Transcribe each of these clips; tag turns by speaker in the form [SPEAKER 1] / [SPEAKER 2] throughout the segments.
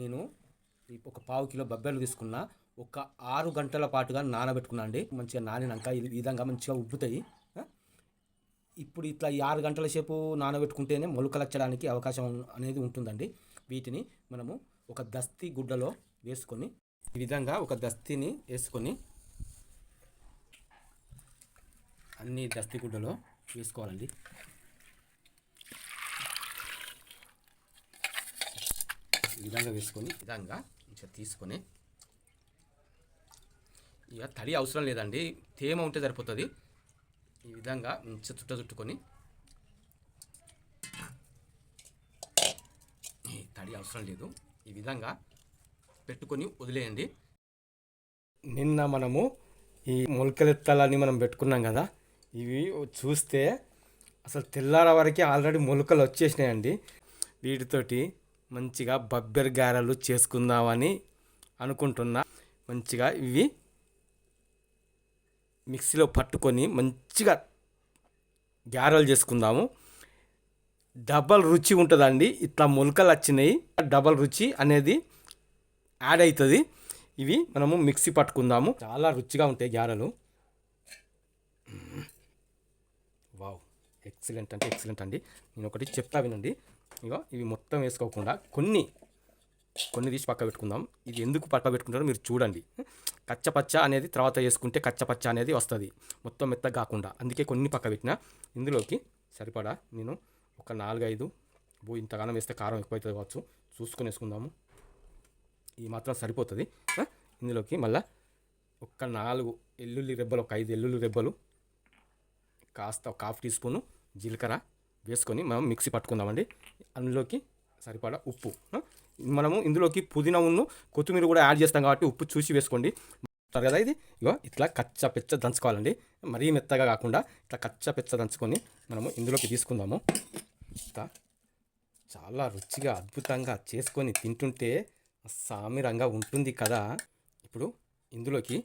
[SPEAKER 1] నేను ఒక పావు కిలో బబ్బెలు తీసుకున్నా ఒక ఆరు గంటల పాటుగా నానబెట్టుకున్నా అండి. మంచిగా నానినాక ఈ విధంగా మంచిగా ఉబ్బుతాయి. ఇప్పుడు ఇట్లా ఈ ఆరు గంటల సేపు నానబెట్టుకుంటేనే మొలకలచ్చడానికి అవకాశం అనేది ఉంటుందండి. వీటిని మనము ఒక దస్తి గుడ్డలో వేసుకొని ఈ విధంగా ఒక దస్తిని వేసుకొని అన్ని దస్తి గుడ్డలో వేసుకోవాలండి. ఈ విధంగా వేసుకొని విధంగా మంచిగా తీసుకొని ఇక తడి అవసరం లేదండి. తేమ ఉంటే సరిపోతుంది. ఈ విధంగా మంచిగా చుట్ట చుట్టుకొని తడి అవసరం లేదు. ఈ విధంగా పెట్టుకొని వదిలేయండి. నిన్న మనము ఈ మొలకలెత్తాలని మనం పెట్టుకున్నాం కదా ఇవి చూస్తే అసలు తెల్లార వరకు ఆల్రెడీ మొలకలు వచ్చేసినాయండి. వీటితోటి మంచిగా బబ్బెర్ గారెలు చేసుకుందామని అనుకుంటున్నా. మంచిగా ఇవి మిక్సీలో పట్టుకొని మంచిగా గారెలు చేసుకుందాము. డబల్ రుచి ఉంటుందండి. ఇట్లా మొలకలు వచ్చినాయి. డబల్ రుచి అనేది యాడ్ అవుతుంది ఇవి మనము మిక్సీ పట్టుకుందాము. చాలా రుచిగా ఉంటాయి గారెలు. ఎక్సలెంట్ అంటే ఎక్సలెంట్ అండి. నేను ఒకటి చెప్తా వినండి. ఇగో ఇవి మొత్తం వేసుకోకుండా కొన్ని కొన్ని తీసి పక్క పెట్టుకుందాం. ఇది ఎందుకు పక్క పెట్టుకుంటారో మీరు చూడండి. కచ్చపచ్చ అనేది తర్వాత వేసుకుంటే కచ్చపచ్చ అనేది వస్తుంది. మొత్తం మెత్తగా కాకుండా. అందుకే కొన్ని పక్క పెట్టిన. ఇందులోకి సరిపడా నేను ఒక నాలుగైదు బో ఇంతగానం వేస్తే కారం ఎక్కువైతుంది కావచ్చు. చూసుకొని వేసుకుందాము. ఇది మాత్రం సరిపోతుంది. ఇందులోకి మళ్ళీ ఒక నాలుగు ఎల్లుల్లి రెబ్బలు ఒక ఐదు ఎల్లుల్లి రెబ్బలు కాస్త ఒక హాఫ్ టీ స్పూను జీలకర్ర వేసుకొని మనం మిక్సీ పట్టుకుందామండి. అందులోకి సరిపడా ఉప్పు మనము ఇందులోకి పుదీనా ఉన్ను కొత్తిమీర కూడా యాడ్ చేస్తాం కాబట్టి ఉప్పు చూసి వేసుకోండి. అంటారు కదా ఇది? ఇగో ఇట్లా కచ్చా పెచ్చ దంచుకోవాలండి. మరీ మెత్తగా కాకుండా ఇట్లా కచ్చా పెచ్చ దంచుకొని మనము ఇందులోకి తీసుకుందాము. ఇట్లా చాలా రుచిగా అద్భుతంగా చేసుకొని తింటుంటే సామిరంగా ఉంటుంది కదా? ఇప్పుడు ఇందులోకి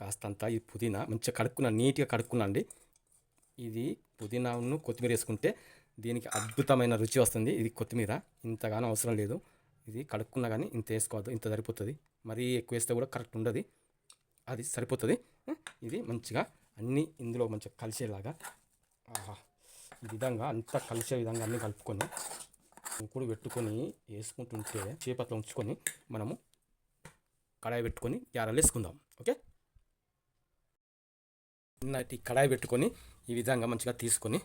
[SPEAKER 1] కాస్తంత ఈ పుదీనా మంచిగా కడుక్కున్నా నీట్గా కడుక్కున్నా అండి. ఇది పుదీనాను కొత్తిమీర వేసుకుంటే దీనికి అద్భుతమైన రుచి వస్తుంది. ఇది కొత్తిమీర. ఇంతగానో అవసరం లేదు. ఇది కడుక్కున్నా కానీ ఇంత వేసుకోవద్దు. ఇంత సరిపోతుంది. మరీ ఎక్కువ వేస్తే కూడా కరెక్ట్ ఉండదు. అది సరిపోతుంది. ఇది మంచిగా అన్నీ ఇందులో మంచిగా కలిసేలాగా. ఆహా! ఈ విధంగా అంతా కలిసే విధంగా అన్నీ కలుపుకొని ఇంకుడు పెట్టుకొని వేసుకుంటుంటే చేపట్లో ఉంచుకొని మనము కడాయి పెట్టుకొని గ్యారెలు వేసుకుందాం. ఓకే? చిన్నటి కడాయి పెట్టుకొని ఈ విధంగా మంచిగా తీసుకొని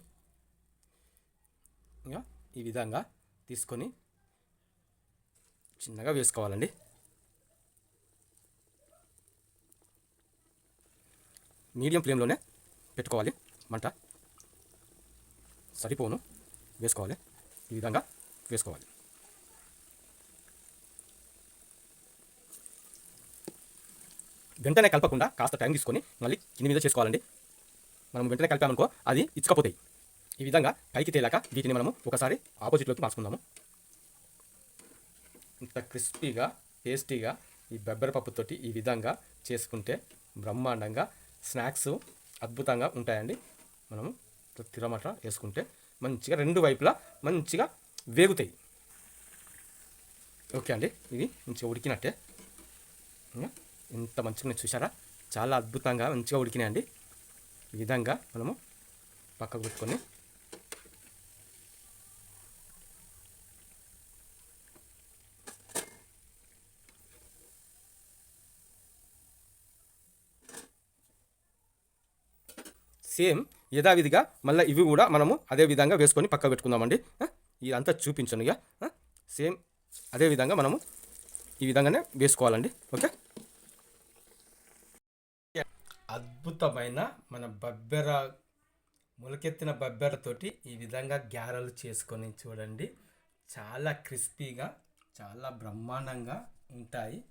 [SPEAKER 1] ఇంకా ఈ విధంగా తీసుకొని చిన్నగా వేసుకోవాలండి. మీడియం ఫ్లేమ్లోనే పెట్టుకోవాలి మంట. సరిపోను. వేసుకోవాలి. ఈ విధంగా వేసుకోవాలి. వెంటనే కలపకుండా కాస్త టైం తీసుకొని మళ్ళీ కింది మీద చేసుకోవాలండి. మనం వెంటనే కలిపామనుకో అది ఇచ్చుకపోతాయి. ఈ విధంగా పైకి తేలాక వీటిని మనము ఒకసారి ఆపోజిట్లోకి మార్చుకుందాము. ఇంత క్రిస్పీగా టేస్టీగా ఈ బెబ్బర పప్పుతోటి ఈ విధంగా చేసుకుంటే బ్రహ్మాండంగా స్నాక్స్ అద్భుతంగా ఉంటాయండి. మనము తిరమట వేసుకుంటే మంచిగా రెండు వైపులా మంచిగా వేగుతాయి. ఓకే అండి. ఇది మంచిగా ఉడికినట్టే. ఇంకా ఎంత మంచిగా ఉంది చూసారా చాలా అద్భుతంగా మంచిగా ఉడికినాయండి. ఈ విధంగా మనము పక్కకు పెట్టుకొని సేమ్ యథావిధిగా మళ్ళీ ఇవి కూడా మనము అదే విధంగా వేసుకొని పక్క పెట్టుకుందామండి. ఇదంతా చూపించను ఇక సేమ్ అదే విధంగా మనము ఈ విధంగానే వేసుకోవాలండి. ఓకే? అద్భుతమైన మన బబ్బెర మొలకెత్తిన బబ్బెరతోటి ఈ విధంగా గ్యారెలు చేసుకొని చూడండి. చాలా క్రిస్పీగా చాలా బ్రహ్మాండంగా ఉంటాయి.